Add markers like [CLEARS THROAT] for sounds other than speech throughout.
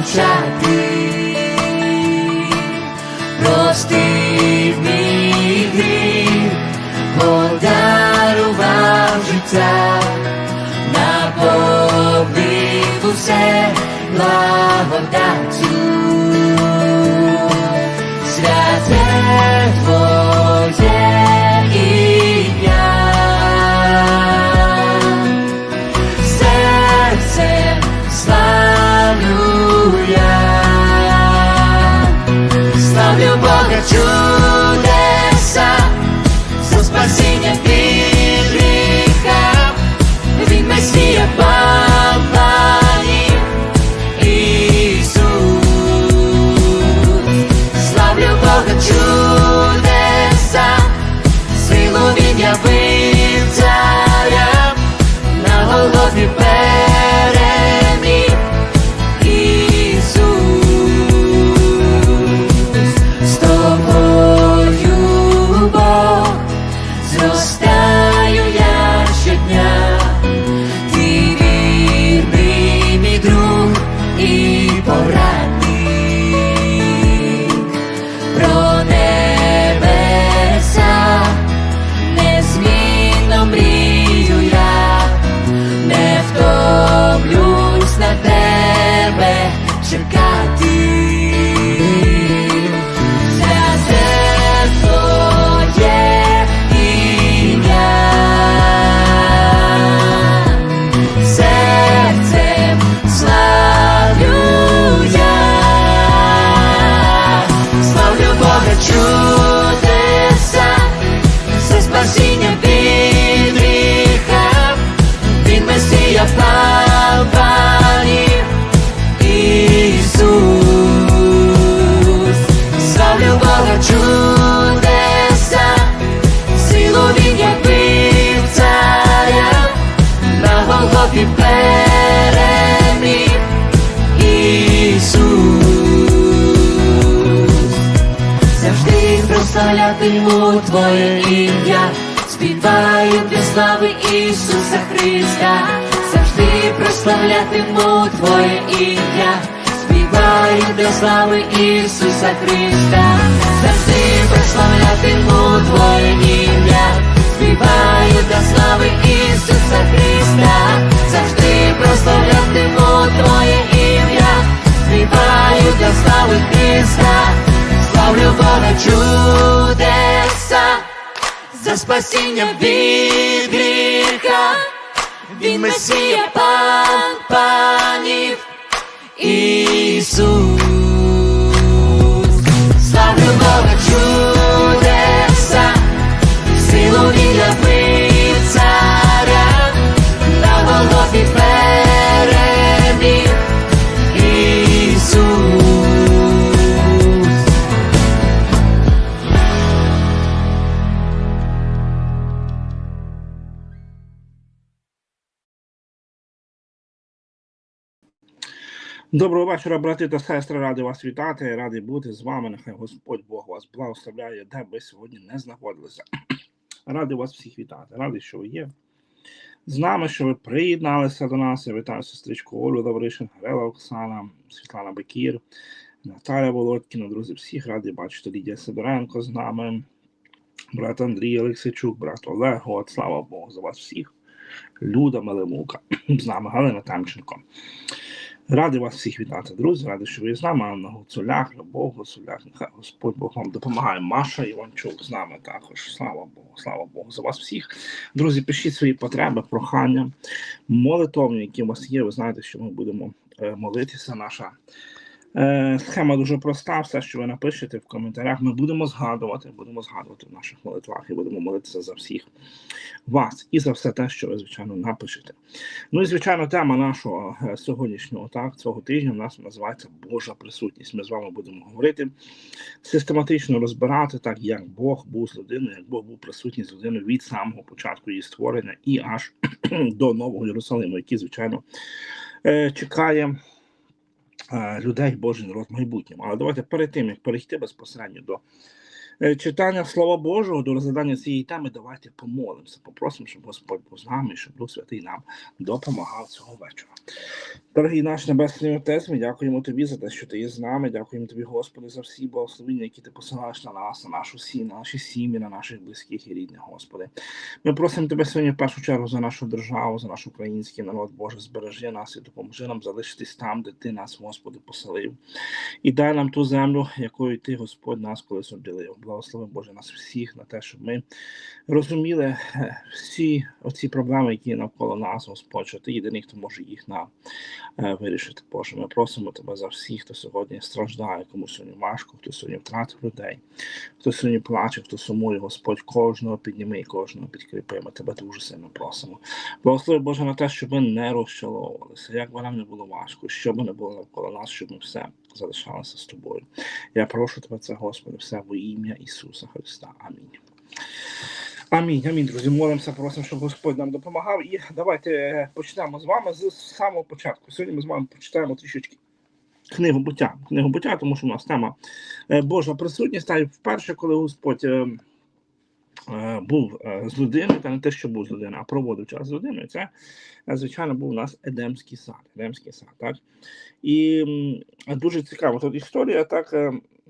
мовчати. Простив мій гріх, подарував життя, наповнив усе Завжди Твоє ім'я, співаю для слави Ісуса Христа, завжди прославлятиму Твоє ім'я, співаю для слави Ісуса Христа, завжди прославлятиму Твоє ім'я, співаю для слави Ісуса Христа, завжди прославлятиму Твоє ім'я, співаю для слави Христа. Славлю Бога чудеса, за спасіння від гріха, Він Месія Доброго вечора, брати та сестри. Радий вас вітати, радий бути з вами. Нехай Господь Бог вас благословляє, де ви сьогодні не знаходилися. [CLEARS THROAT] Радий вас всіх вітати. Радий, що ви є. З нами, що ви приєдналися до нас. Я вітаю сестричку Олю Лавришин, Грела Оксана, Світлана Бекір, Наталя Володькіна, друзі, всіх радий бачити Лідія Сидоренко з нами, брат Андрій Олексійчук, брат Олег, от слава Богу за вас всіх. Люда Мелемука, [CLEARS THROAT] з нами Галина Тамченко. Радий вас всіх вітати, друзі. Радий, що ви з нами Анна Гуцулях, Любов Гуцулях. Нехай Господь Бог вам допомагає. Маша Іванчук з нами також. Слава Богу, слава Богу за вас всіх. Друзі, пишіть свої потреби, прохання, молитовні, які у вас є. Ви знаєте, що ми будемо е, молитися. Наша схема дуже проста. Все, що ви напишете в коментарях, ми будемо згадувати, будемо згадувати в наших молитвах і будемо молитися за всіх вас і за все те, що ви, звичайно, напишете. Ну і звичайно, тема нашого е, сьогоднішнього так цього тижня у нас називається Божа присутність. Ми з вами будемо говорити систематично розбирати так, як Бог був з людиною, як Бог був присутній з людиною від самого початку її створення і аж [CLEARS THROAT] до Нового Єрусалиму, який, звичайно, е, чекає. Е, Людей Божий народ в майбутньому. Але давайте перед тим, як перейти безпосередньо до е, читання Слова Божого до розглядання цієї теми, давайте помолимося. Попросимо, щоб Господь був з нами, щоб Дух Святий нам допомагав цього вечора. Дорогий наш Небесний Отець, ми дякуємо Тобі за те, що Ти є з нами. Дякуємо Тобі, Господи, за всі благословення, які ти посилаєш на нас, на нашу сім'ю, на наші сім'ї, на наших близьких і рідних, Господи. Ми просимо Тебе сьогодні в першу чергу за нашу державу, за наш український народ, Боже, збережи нас і допоможи нам залишитись там, де Ти нас, Господи, поселив. І дай нам ту землю, якою Ти, Господь, нас колись обділив. Благослови, Боже, нас всіх на те, щоб ми розуміли е, всі оці проблеми, які навколо нас, Господь, що Ти єдиний, хто може їх нам вирішити. Боже, ми просимо Тебе за всіх, хто сьогодні страждає, кому сьогодні важко, хто сьогодні втратив людей, хто сьогодні плаче, хто сумує, Господь, кожного підніми і кожного підкріпи. Ми тебе дуже сильно просимо. Благослови Боже на те, щоб ми не розчаровувалися, як би нам не було важко, що би не було навколо нас, щоб ми все залишалися з тобою. Я прошу тебе це, Господи, все во ім'я Ісуса Христа. Амінь. Амінь, амінь, друзі. Молимося, просимо, щоб Господь нам допомагав. І давайте е, почнемо з вами з самого початку. Сьогодні ми з вами почитаємо трішечки книгу буття. Книгу буття, тому що у нас тема е, Божа присутність. Та й вперше, коли Господь е, був з людиною, та не те, що був з людиною, а проводив час з людиною, це, звичайно, був у нас Едемський сад. Едемський сад, так? І дуже цікава тут історія, так.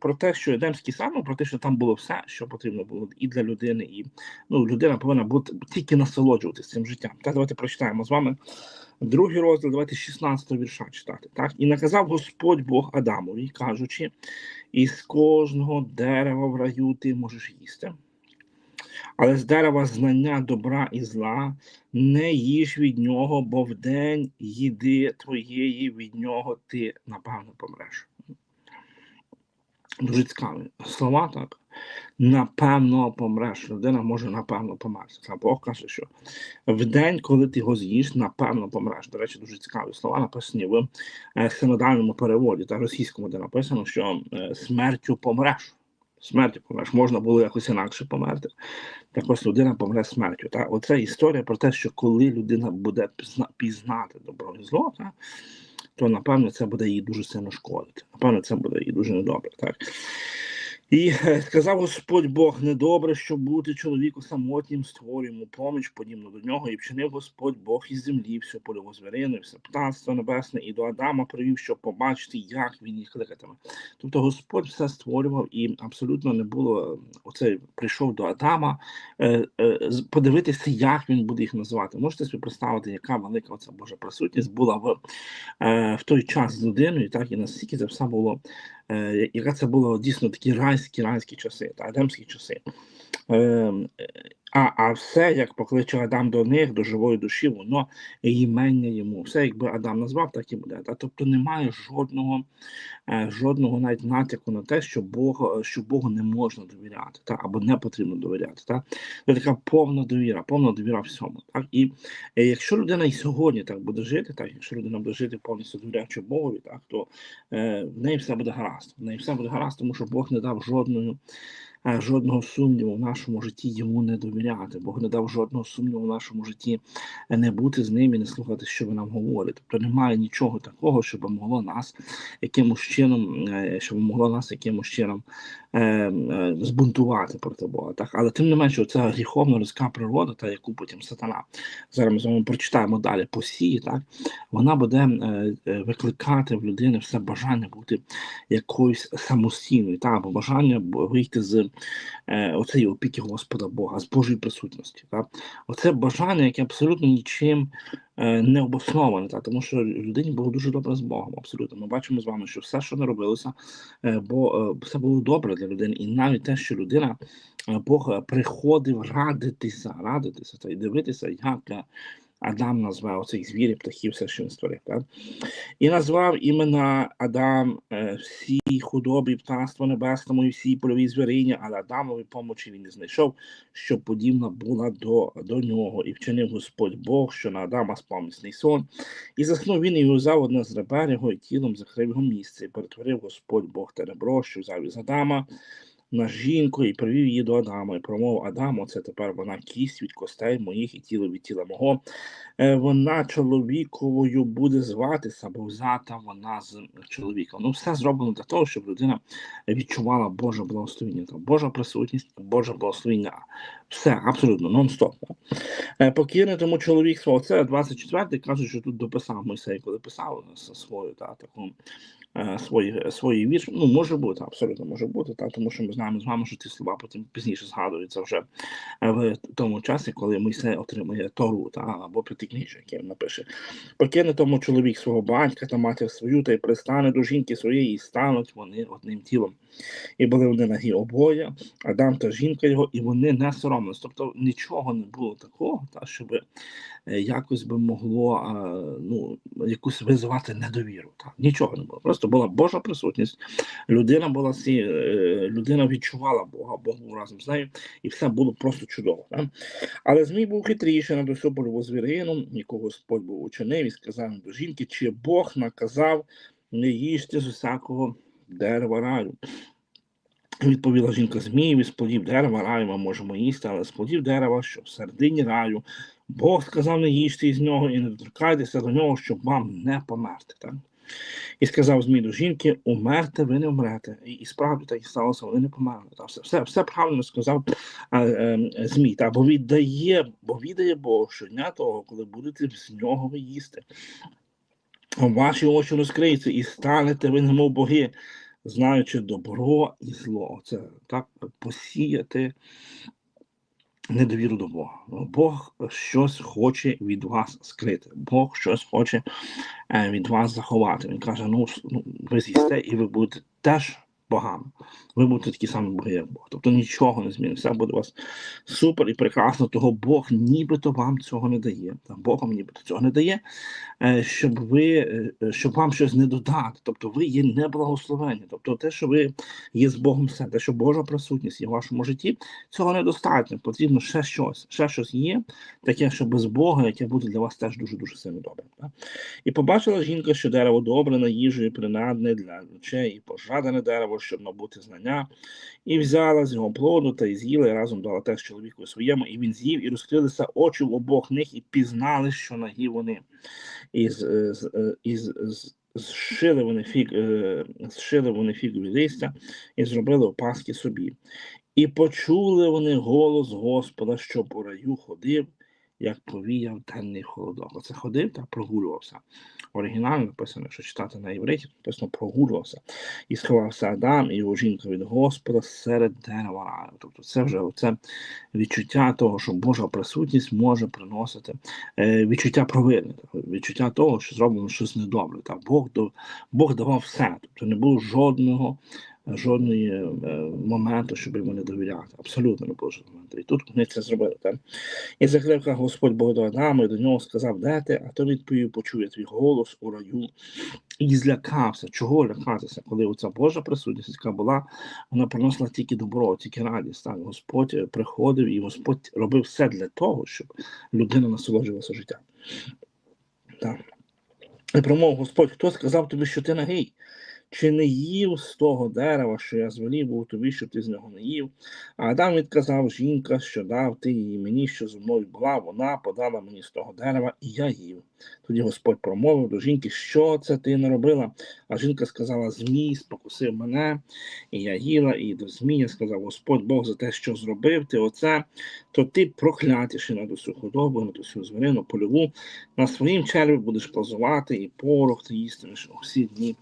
Про те, що Едемський сад, ну, про те, що там було все, що потрібно було і для людини, і ну, людина повинна бути тільки насолоджуватися цим життям. Так, давайте прочитаємо з вами другий розділ, давайте 16 вірша читати. Так, і наказав Господь Бог Адамові, кажучи: із кожного дерева в раю ти можеш їсти, але з дерева знання добра і зла не їж від нього, бо в день їди твоєї від нього ти напевно помреш. Дуже цікаві слова, так. Напевно помреш. Людина може напевно померти. А Бог каже, що в день, коли ти його з'їш, напевно помреш. До речі, дуже цікаві слова написані в е, синодальному переводі та російському, де написано, що е, смертю помреш. Смертю помреш. Можна було якось інакше померти. Так ось людина помре смертю. Та? Оце історія про те, що коли людина буде пізнати добро і зло, та? То напевно це буде їй дуже сильно шкодити. Напевно, це буде їй дуже недобре. Так? І е, сказав Господь Бог, недобре, щоб бути чоловіку самотнім, створює йому поміч, подібно до нього, і вчинив Господь Бог із землі, всю польову звірину, все птанство небесне, і до Адама привів, щоб побачити, як він їх кликатиме. Тобто Господь все створював, і абсолютно не було е, оце прийшов до Адама е, подивитися, як він буде їх називати. Можете собі представити, яка велика оця Божа присутність була в, в той час з людиною, так і наскільки це все було яка це було дійсно такі райські райські часи, та едемські часи. Е, а, а все, як покличе Адам до них, до живої душі, воно імення йому. Все, якби Адам назвав, так і буде. Та, тобто немає жодного, е, жодного навіть натяку на те, що Бог, що Богу не можна довіряти, та, або не потрібно довіряти. Та. Це така повна довіра, повна довіра всьому. Так. І е, якщо людина і сьогодні так буде жити, так, якщо людина буде жити повністю довіряючи Богові, так, то е, в неї все буде гаразд. В неї все буде гаразд, тому що Бог не дав жодної, жодного сумніву в нашому житті йому не довіряти. Бог не дав жодного сумніву в нашому житті е, не бути з ним і не слухати, що він нам говорить. Тобто немає нічого такого, щоб могло нас якимось чином, е, щоб могло нас якимось чином е, е, збунтувати проти Бога. Так? Але тим не менше, ця гріховна людська природа, та яку потім сатана зараз ми з вами прочитаємо далі посії, так вона буде е, е, викликати в людини все бажання бути якоюсь самостійною, та або бажання вийти з е, оцеї опіки Господа Бога, з Божої присутності. Так? Оце бажання, яке абсолютно нічим е, не обосноване, та, тому що людині було дуже добре з Богом. Абсолютно. Ми бачимо з вами, що все, що не робилося, е, бо е, все було добре для людини, і навіть те, що людина, е, Бог е, приходив радитися, радитися та й дивитися, як. Адам назвав оцих звірів, птахів, все, що він створив. Так? І назвав імена Адам е, всі худобі, птаство небесному і всі польові звірині, але Адамові помочі він не знайшов, що подібна була до, до нього. І вчинив Господь Бог, що на Адама спомісний сон. І заснув він і взяв одне з ребер і тілом закрив його місце, і перетворив Господь Бог те ребро, що взяв із Адама. На жінку і привів її до Адама, і промовив Адаму, це тепер вона кість від костей моїх і тіло від тіла мого. Е, Вона чоловіковою буде зватися, бо взята вона з чоловіка. Ну, все зроблено для того, щоб людина відчувала Боже благословення, там, Божа присутність, Боже благословення. Все, абсолютно, нон-стоп. Е, Покірне тому чоловік свого. Це 24-й кажуть, що тут дописав Мойсей, коли писав свою та, таку свої, свої вірші. Ну, може бути, абсолютно може бути, та, тому що ми знаємо з вами, що ці слова потім пізніше згадуються вже е, в тому часі, коли Мойсей отримує Тору та, або п'ятикнижжя, яке він напише. Покине тому чоловік свого батька та матір свою, та й пристане до жінки своєї, і стануть вони одним тілом. І були вони нагі обоє, Адам та жінка його, і вони не соромились. Тобто нічого не було такого, та, щоб е, якось би могло а, ну, якусь визивати недовіру. Та. Нічого не було. Просто була Божа присутність. Людина була сі, е, людина відчувала Бога, Бог був разом з нею, і все було просто чудово. Та. Але Змій був хитріший над усю польову звірину, якого Господь був учинив, і сказав до жінки, чи Бог наказав не їжте з усякого дерева раю. Відповіла жінка Змієві, з плодів дерева раю ми можемо їсти, але з плодів дерева, що в середині раю, Бог сказав не їжте із нього і не доторкайтеся до нього, щоб вам не померти. Так? І сказав Змій до жінки: умерте, ви не вмрете. І, і справді так і сталося, вони не померли. Та, все, все, все правильно сказав а, е, Змій. Та, бо віддає, бо віддає Бог щодня того, коли будете з нього їсти. Ваші очі розкриються і станете ви, немов боги, знаючи добро і зло. Це так посіяти недовіру до Бога. Бог щось хоче від вас скрити. Бог щось хоче е, від вас заховати. Він каже: ну, ну ви з'їсте і ви будете теж богами. Ви будете такі самі боги, як Бог. Тобто нічого не зміниться. Все буде у вас супер і прекрасно. Того Бог нібито вам цього не дає. Та Бог вам нібито цього не дає, е, щоб ви е, щоб вам щось не додати. Тобто ви є неблагословені. Тобто те, що ви є з Богом все, те, що Божа присутність є в вашому житті, цього недостатньо. Потрібно ще щось. Ще щось є, таке, що без Бога, яке буде для вас теж дуже дуже сильно добре. Так? І побачила жінка, що дерево добре на їжу і принадне для очей, і пожадане дерево, щоб набути знання, і взяла з його плоду та й з'їла, і разом дала теж чоловіку своєму, і він з'їв, і розкрилися очі в обох них, і пізнали, що нагі вони. І, е, е, зшили вони фіг, е, зшили вони фігові листя і зробили опаски собі. І почули вони голос Господа, що по раю ходив, як повіяв денний холодок. Оце ходив та прогулювався. Оригінально написано, що читати на євриті, написано прогулювався. І сховався Адам і його жінка від Господа серед дерева. Тобто це вже оце відчуття того, що Божа присутність може приносити е, відчуття провини, відчуття того, що зроблено щось недобре. Так, Бог, Бог давав все, тобто не було жодного жодної е, моменту, щоб йому не довіряти. Абсолютно не було жодного моменту. І тут вони це зробили. Так? І закликав Господь Бог до Адама, і до нього сказав, де ти? А то відповів, почує твій голос у раю. І злякався. Чого лякатися, коли оця Божа присутність, яка була, вона приносила тільки добро, тільки радість. Так? Господь е, приходив і Господь робив все для того, щоб людина насолоджувалася життям. Так. І промовив Господь, хто сказав тобі, що ти нагий? Чи не їв з того дерева, що я звелів був тобі, щоб ти з нього не їв? А Адам відказав жінка, що дав ти її мені, що зі мною була, вона подала мені з того дерева, і я їв. Тоді Господь промовив до жінки, що це ти не робила? А жінка сказала: Змій спокусив мене, і я їла, і до Змія сказав Господь Бог за те, що зробив ти оце, то ти проклятіший над усю худобу, над усю звірину польову, на своїм черві будеш плазувати, і порох ти їстимеш усі дні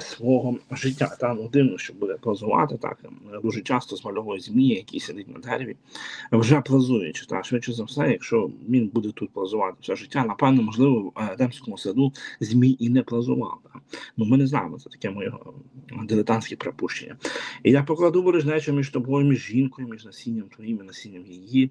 свого життя. Та ну дивно, що буде плазувати так. е, Дуже часто змальовує змія, який сидить на дереві, вже плазуючи. Та швидше за все, якщо він буде тут плазувати все життя, напевно, можливо, в Едемському саду змій і не плазував. Та. Ну ми не знаємо, це таке моє е, дилетантське припущення. І я покладу ворожнечу між тобою, між жінкою, між насінням твоїм і насінням її.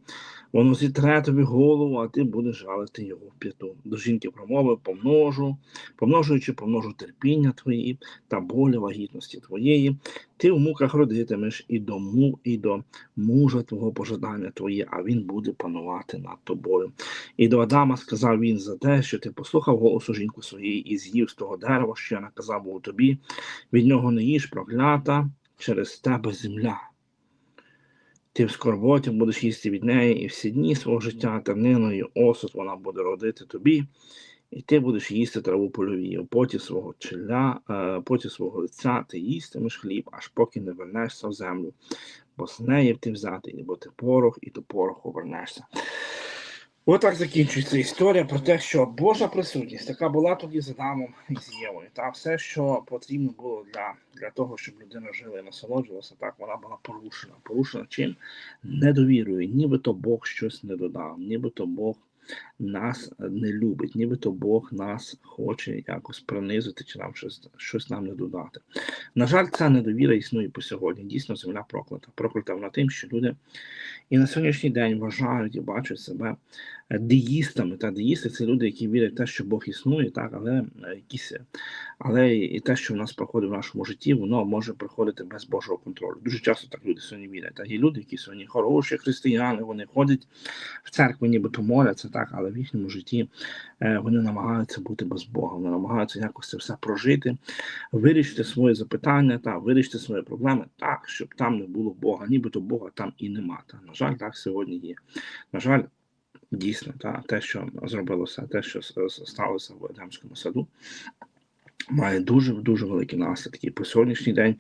Воно зітре тобі голову, а ти будеш жалити його в п'яту. До жінки промовив, помножу, помножуючи, помножу терпіння твої та болі вагітності твоєї. Ти в муках родитимеш і до, му, і до мужа твого пожадання твоє, а він буде панувати над тобою. І до Адама сказав він за те, що ти послухав голосу жінку своєї і з'їв з того дерева, що я наказав був тобі. Від нього не їж проклята через тебе земля. Ти в скорботі будеш їсти від неї, і всі дні свого життя терниною осуд вона буде родити тобі, і ти будеш їсти траву польові, у поті свого челя, е, поті свого лиця ти їстимеш хліб, аж поки не вернешся в землю, бо з неї ти взятий, бо ти порох, і до пороху вернешся. Отак закінчується історія про те, що Божа присутність така була тоді з Адамом і з Євою. Та все, що потрібно було для, для того, щоб людина жила і насолоджувалася, так вона була порушена. Порушена чим? Недовірою. Нібито Бог щось не додав, нібито Бог нас не любить, нібито Бог нас хоче якось принизити чи нам щось, щось нам не додати. На жаль, ця недовіра існує по сьогодні. Дійсно, земля проклята. Проклята вона тим, що люди і на сьогоднішній день вважають і бачать себе деїстами. Та деїсти це люди, які вірять в те, що Бог існує, так, але е, якісь, але і те, що в нас проходить в нашому житті, воно може приходити без Божого контролю. Дуже часто так люди сьогодні вірять. Та є люди, які сьогодні хороші християни, вони ходять в церкву, нібито моляться, так, але в їхньому житті е, вони намагаються бути без Бога, вони намагаються якось це все прожити, вирішити свої запитання, та вирішити свої проблеми так, щоб там не було Бога, нібито Бога там і нема. Та на жаль, так сьогодні є. На жаль, дійсно, та те, що зробилося, те, що сталося в Едемському саду. Має дуже дуже великі наслідки по сьогоднішній день,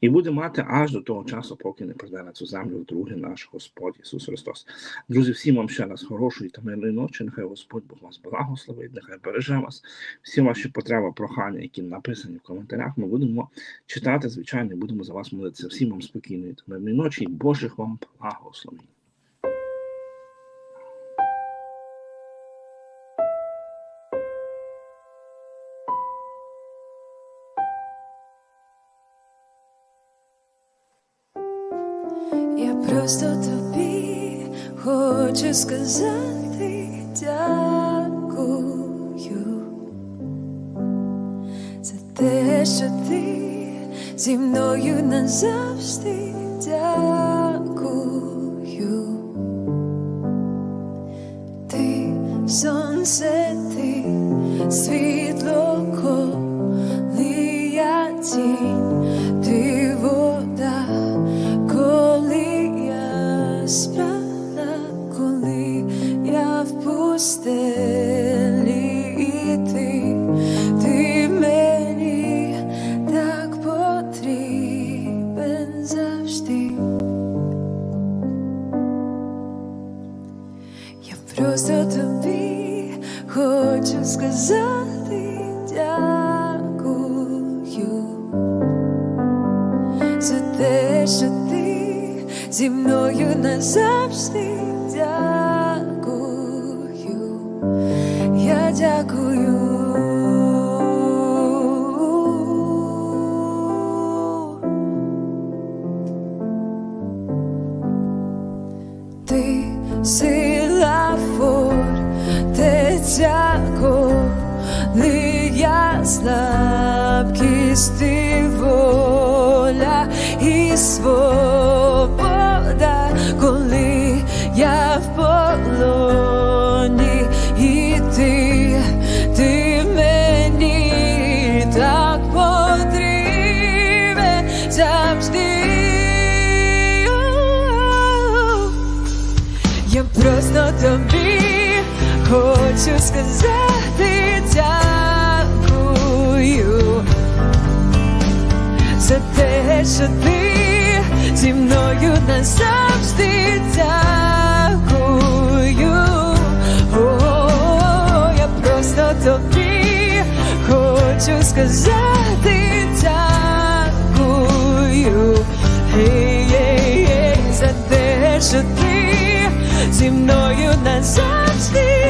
і буде мати аж до того часу, поки не прийде на цю землю другий наш Господь Ісус Христос. Друзі, всім вам ще раз хорошої та мирної ночі. Нехай Господь Бог вас благословить, нехай береже вас. Всі ваші потреби, прохання, які написані в коментарях, ми будемо читати, звичайно, і будемо за вас молитися. Всім вам спокійної та мирної ночі і Божих вам благословень. Просто тобі хочу сказати дякую за те, що ти зі мною назавжди дякую. Ти сонце, ти світло, сила фортеця, коли я слабкість, ти воля і свобода, хочу сказати дякую за те, що ти зі мною назавжди дякую. О, я просто тобі хочу сказати дякую. Гей, гей, гей, за те, що ти зі мною назавжди